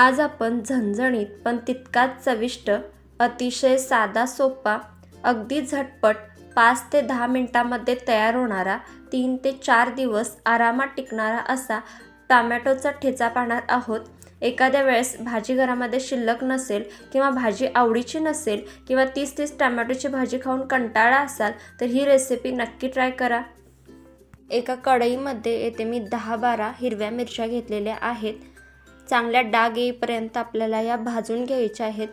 आज आपण झणझणीत पण तितकाच चविष्ट अतिशय साधा सोपा अगदी झटपट पाच ते दहा मिनटामध्ये तयार होणारा तीन ते चार दिवस आरामात टिकणारा असा टामॅटोचा ठेचा पाहणार आहोत. एखाद्या वेळेस भाजी घरामध्ये शिल्लक नसेल किंवा भाजी आवडीची नसेल किंवा तीस तीस टमॅटोची भाजी खाऊन कंटाळा असाल तर ही रेसिपी नक्की ट्राय करा. एका कढईमध्ये येथे मी दहा बारा हिरव्या मिरच्या घेतलेल्या आहेत. चांगल्या डाग येईपर्यंत आपल्याला या भाजून घ्यायच्या आहेत.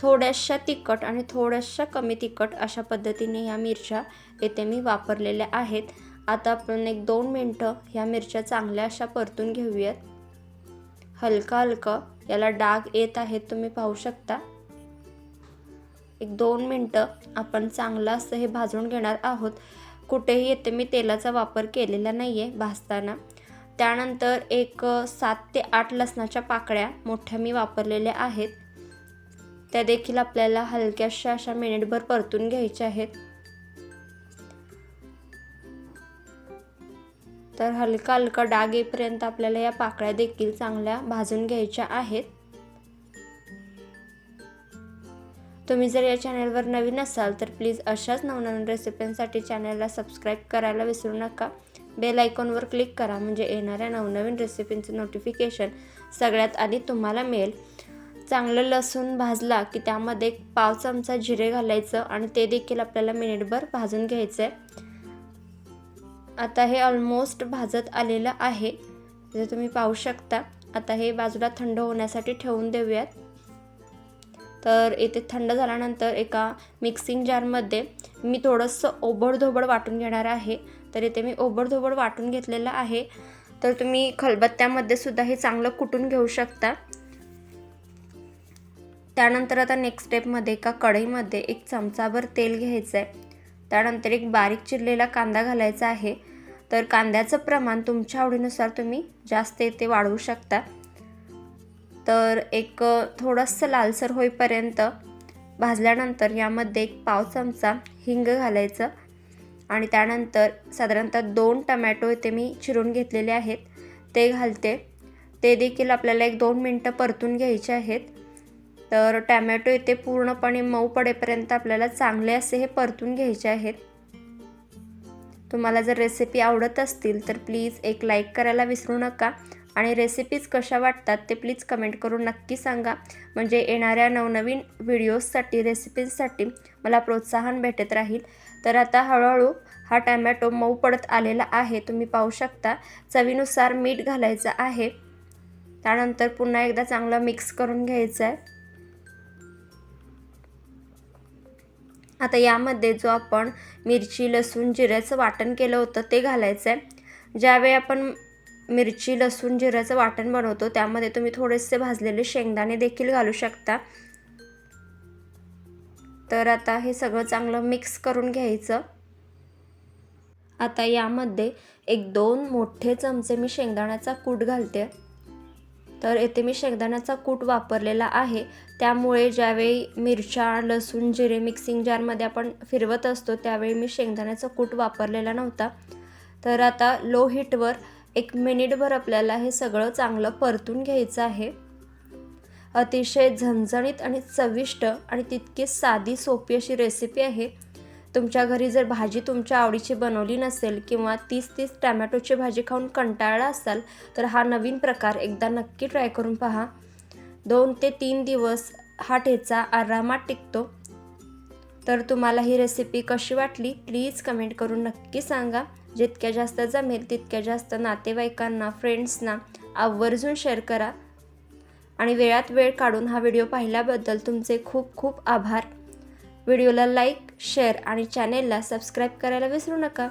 थोड्याशा तिखट आणि थोड्याशा कमी तिखट अशा पद्धतीने या मिरच्या येथे मी वापरलेल्या आहेत. आता आपण एक दोन मिनटं ह्या मिरच्या चांगल्या अशा परतून घेऊयात. हलका हलकं याला डाग येत आहेत तुम्ही पाहू शकता. एक दोन मिनटं आपण चांगलं असं हे भाजून घेणार आहोत. कुठेही येथे मी तेलाचा वापर केलेला नाही आहे भाजताना. त्यानंतर एक सात ते आठ लसणाच्या पाकळ्या मोठ्या मी वापरलेल्या आहेत. त्या देखील आपल्याला हलक्याशा अशा मिनिटभर परतून घ्यायच्या आहेत. तर हलका हलका डाग येईपर्यंत आपल्याला या पाकळ्या देखील चांगल्या भाजून घ्यायच्या आहेत. तुम्ही जर या चॅनलवर नवीन असाल तर प्लीज अशाच नवनवीन रेसिपींसाठी चॅनलला सबस्क्राईब करायला विसरू नका. बेल आयकॉनवर क्लिक करा. म्हणजे येणाऱ्या नवनवीन रेसिपींचं नोटिफिकेशन सगळ्यात आधी तुम्हाला मिळेल. चांगलं लसूण भाजला की त्यामध्ये एक पाव चमचा जिरे घालायचं आणि ते देखील आपल्याला मिनिटभर भाजून घ्यायचं आहे आता हे ऑलमोस्ट भाजत आलेलं आहे. जे तुम्ही पाहू शकता आता हे बाजूला थंड होण्यासाठी ठेवून देऊयात. तर इथे थंड झाल्यानंतर एका मिक्सिंग जारमध्ये मी थोडंसं ओबडधोबड वाटून घेणार आहे. तर इथे मी ओबडधोबड वाटून घेतलेलं आहे. तर तुम्ही खलबत्त्यामध्ये सुद्धा हे चांगलं कुटून घेऊ शकता. त्यानंतर आता नेक्स्ट स्टेपमध्ये एका कढईमध्ये एक चमचाभर तेल घ्यायचं आहे त्यानंतर एक बारीक चिरलेला कांदा घालायचा आहे. तर कांद्याचं प्रमाण तुमच्या आवडीनुसार तुम्ही जास्त येते वाढवू शकता. तर एक थोडंसं लालसर होईपर्यंत भाजल्यानंतर यामध्ये एक पाव चमचा हिंग घालायचं. आणि त्यानंतर साधारणतः दोन टमॅटो इथे मी चिरून घेतलेले आहेत. ते घालते. ते देखील आपल्याला एक दोन मिनटं परतून घ्यायचे आहेत. तर टॅमॅटो इथे पूर्णपणे मऊ पडेपर्यंत आपल्याला चांगले असे हे परतून घ्यायचे आहेत. तुम्हाला जर रेसिपी आवडत असतील तर प्लीज एक लाईक करायला विसरू नका. आणि रेसिपीज कशा वाटतात ते प्लीज कमेंट करून नक्की सांगा. म्हणजे येणाऱ्या नवनवीन व्हिडिओजसाठी रेसिपीजसाठी मला प्रोत्साहन भेटत राहील. तर आता हळूहळू हा टॅमॅटो मऊ पडत आलेला आहे. तुम्ही पाहू शकता चवीनुसार मीठ घालायचं आहे. त्यानंतर पुन्हा एकदा चांगलं मिक्स करून घ्यायचं आहे आता यामध्ये जो आपण मिरची लसूण जिऱ्याचं वाटण केलं होतं ते घालायचं आहे ज्यावेळी आपण मिरची लसूण जिऱ्याचं वाटण बनवतो. त्यामध्ये तुम्ही थोडेसे भाजलेले शेंगदाणे देखील घालू शकता. तर आता हे सगळं चांगलं मिक्स करून घ्यायचं. आता यामध्ये एक दोन मोठे चमचे मी शेंगदाण्याचा कूट घालते. तर येथे मी शेंगदाण्याचा कूट वापरलेला आहे. त्यामुळे ज्यावेळी मिरच्या लसूण जिरे मिक्सिंग जारमध्ये आपण फिरवत असतो त्यावेळी मी शेंगदाण्याचा कूट वापरलेला नव्हता. तर आता लो हीटवर एक मिनिटभर आपल्याला हे सगळं चांगलं परतून घ्यायचं आहे. अतिशय झणझणीत आणि चविष्ट आणि तितकी साधी सोपी अशी रेसिपी आहे. तुमच्या घरी जर भाजी तुमच्या आवडीची बनवली नसेल किंवा तीस तीस टॅमॅटोची भाजी खाऊन कंटाळला असाल तर हा नवीन प्रकार एकदा नक्की ट्राय करून पहा. दोन ते तीन दिवस हा ठेचा आरामात टिकतो. तर तुम्हाला ही रेसिपी कशी वाटली प्लीज कमेंट करून नक्की सांगा. जितक्या जास्त जमेल तितक्या जास्त नातेवाईकांना फ्रेंड्सना आवर्जून शेअर करा. आणि वेळात वेळ काढून हा व्हिडिओ पाहिल्याबद्दल तुमचे खूप खूप आभार. व्हिडिओला लाईक शेअर आणि चॅनेलला सबस्क्राईब करायला विसरू नका.